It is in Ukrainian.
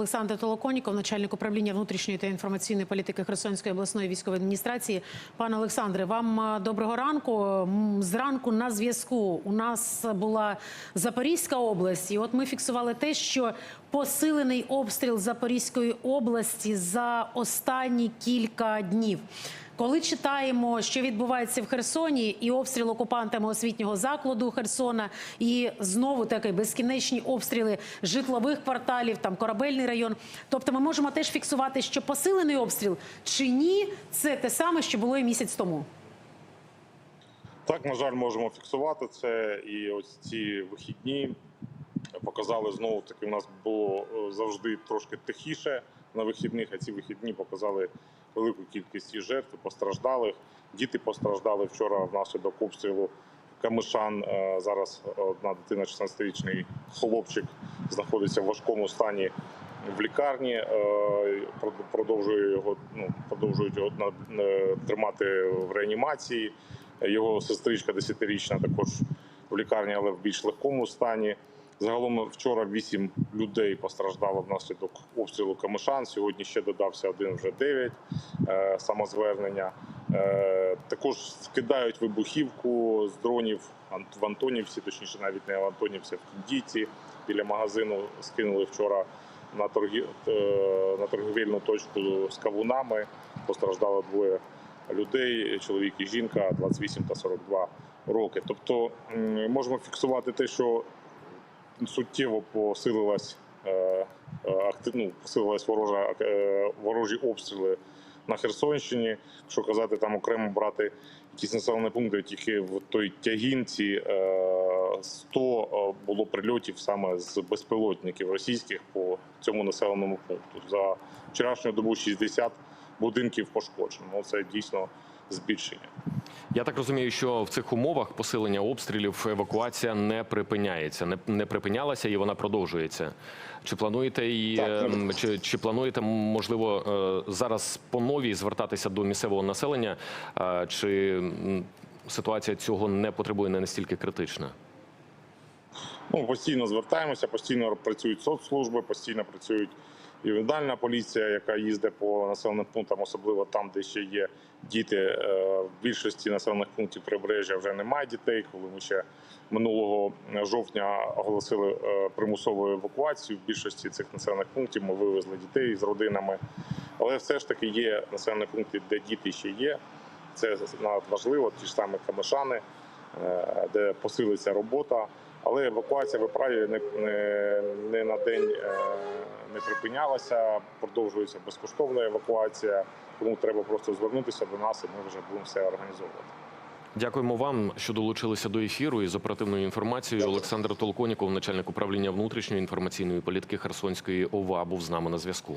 Олександр Толоконіков, начальник управління внутрішньої та інформаційної політики Херсонської обласної військової адміністрації. Пане Олександре, вам е, доброго ранку. Зранку на зв'язку у нас була Запорізька область, і от ми фіксували те, що посилений обстріл Запорізької області за останні кілька днів. Коли читаємо, що відбувається в Херсоні, і обстріл окупантами освітнього закладу Херсона, і знову таки безкінечні обстріли житлових кварталів, там корабельний район. Тобто, ми можемо теж фіксувати, що посилений обстріл чи ні, це те саме, що було і місяць тому. Так, на жаль, можемо фіксувати це. І ось ці вихідні показали знову таки. У нас було е, завжди трошки тихіше на вихідних, а ці вихідні показали велику кількість жертв, постраждалих. Діти постраждали вчора внаслідок обстрілу Камишан. Е, Зараз одна дитина, 16-річний хлопчик, знаходиться в важкому стані в лікарні. Е, Продовжує його ну продовжують його е, тримати в реанімації. Його сестричка 10-річна також в лікарні, але в більш легкому стані. Загалом вчора вісім людей постраждало внаслідок обстрілу Камишан. Сьогодні ще додався один, вже дев'ять е, самозвернення. Е, також скидають вибухівку з дронів в Антонівці, точніше, навіть не в Антонівці, а в Кіндійці. Біля магазину скинули вчора на торгі е, на торгівельну точку з кавунами. Постраждало двоє людей: чоловік і жінка, 28 та 42 роки. Тобто можемо фіксувати те, що суттєво посилилась е, е, ну, посилилась ворожа е, ворожі обстріли на Херсонщині. Що казати, там окремо брати якісь населені пункти, тільки в той тягінці е, 100 було прильотів саме з безпілотників російських по цьому населеному пункту. За вчорашню добу 60 будинків пошкоджено. Ну, Це дійсно збільшення. Я так розумію, що в цих умовах посилення обстрілів евакуація не припиняється, не, не припинялася і вона продовжується. Чи плануєте і Так, ем, чи, чи плануєте можливо е, зараз по новій звертатися до місцевого населення? Е, Чи ситуація цього не потребує не настільки критична? Ну, постійно звертаємося, постійно працюють соцслужби, постійно працюють і віддальна поліція, яка їздить по населеним пунктам, особливо там, де ще є діти. Е, В більшості населених пунктів прибережжя вже немає дітей. Коли ми ще минулого жовтня оголосили е, примусову евакуацію, в більшості цих населених пунктів ми вивезли дітей з родинами. Але все ж таки є населені пункти, де діти ще є. Це надважливо, ті ж самі камишани, е, де посилиться робота. Але евакуація в праві не, не, не на день е, не припинялася. Продовжується безкоштовна евакуація. Тому треба просто звернутися до нас, і ми вже будемо все організовувати. Дякуємо вам, що долучилися до ефіру і з оперативною інформацією. Олександр Толконіков, начальник управління внутрішньої інформаційної політики Херсонської ОВА, був з нами на зв'язку.